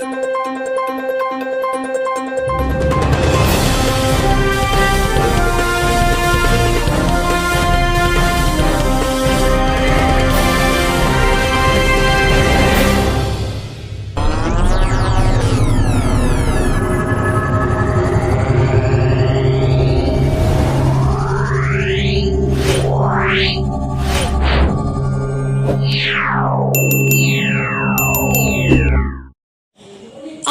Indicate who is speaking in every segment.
Speaker 1: you.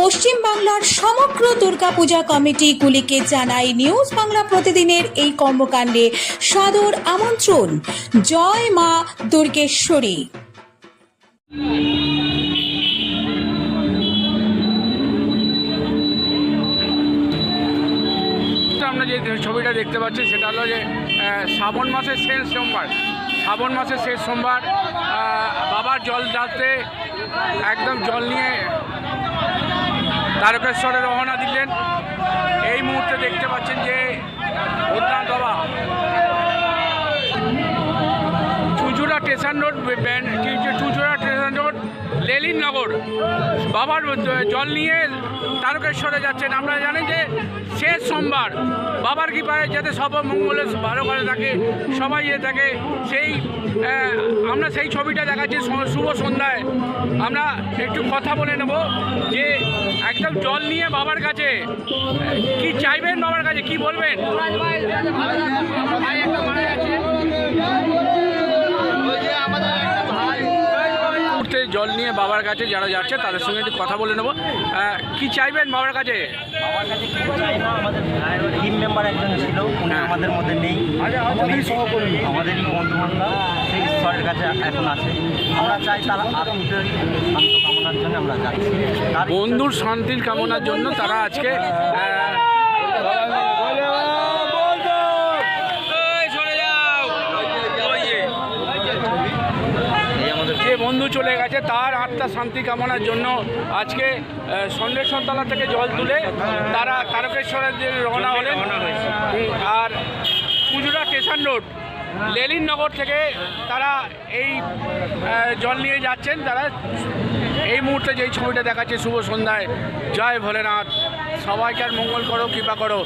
Speaker 1: পশ্চিম বাংলার সমগ্র দুর্গাপূজা কমিটিগুলিকে জানাই নিউজ বাংলা প্রতিদিনের এই কর্মকাণ্ডে সাদর আমন্ত্রণ। জয় মা দুর্গেশ্বরী।
Speaker 2: আমরা যে ছবিটা দেখতে পাচ্ছি, সেটা হলো যে শ্রাবণ মাসের শেষ সোমবার। শ্রাবণ মাসের শেষ সোমবার বাবার জল ঢালতে একদম জল নিয়ে তারকেশ্বরে রওনা দিলেন। এই মুহূর্তে দেখতে পাচ্ছেন যে উদ্যান বাবা চুঁচুড়া স্টেশন রোড রোড লেলিননগর বাবার জল নিয়ে তারকেশ্বরে যাচ্ছেন। আমরা জানি যে শেষ সোমবার বাবার কৃপায় যাতে সব মঙ্গলে ভালো করে থাকে, সবাই ইয়ে থাকে, সেই আমরা সেই ছবিটা দেখাচ্ছি শুভ সন্ধ্যায়। আমরা একটু কথা বলে নেব যে একদম জল নিয়ে বাবার কাছে, কি চাইবেন বাবার কাছে? কি বলবেন? নিয়ে বাবার কাছে যারা যাচ্ছে তাদের সঙ্গে একটু কথা বলে নেব। কি চাইবেন বাবার কাছে?
Speaker 3: আমার কাছে কিছু চাই না আমাদের টিম মেম্বার একজন ছিল উনি
Speaker 2: হ্যাঁ।
Speaker 3: আমাদের মধ্যে নেই। উনি আমাদেরই বন্ধু বান্ধব সেই ঈশ্বরের কাছে এখন আছে। আমরা চাই তার আত্মীয় কামনার জন্য আমরা যাচ্ছি।
Speaker 2: বন্ধুর শান্তির কামনার জন্য তারা আজকে আহ, এই, সরে যাও। ওই যে।
Speaker 3: এই আমাদের
Speaker 2: যে বন্ধু চলে গেছে তার আত্মার শান্তি কামনার জন্য আজকে আহ, সন্দেশ্বরতলা থেকে জল তুলে তারা তারকেশ্বরের রওনা হলেন। আর পুজোরা স্টেশন রোড লেলিননগর থেকে তারা এই জল নিয়ে যাচ্ছেন। তারা এই মুহূর্তে যেই ছবিটা দেখাচ্ছে শুভ সন্ধ্যায় জয় ভোলেনাথ। সবাইকার মঙ্গল করো কৃপা করো।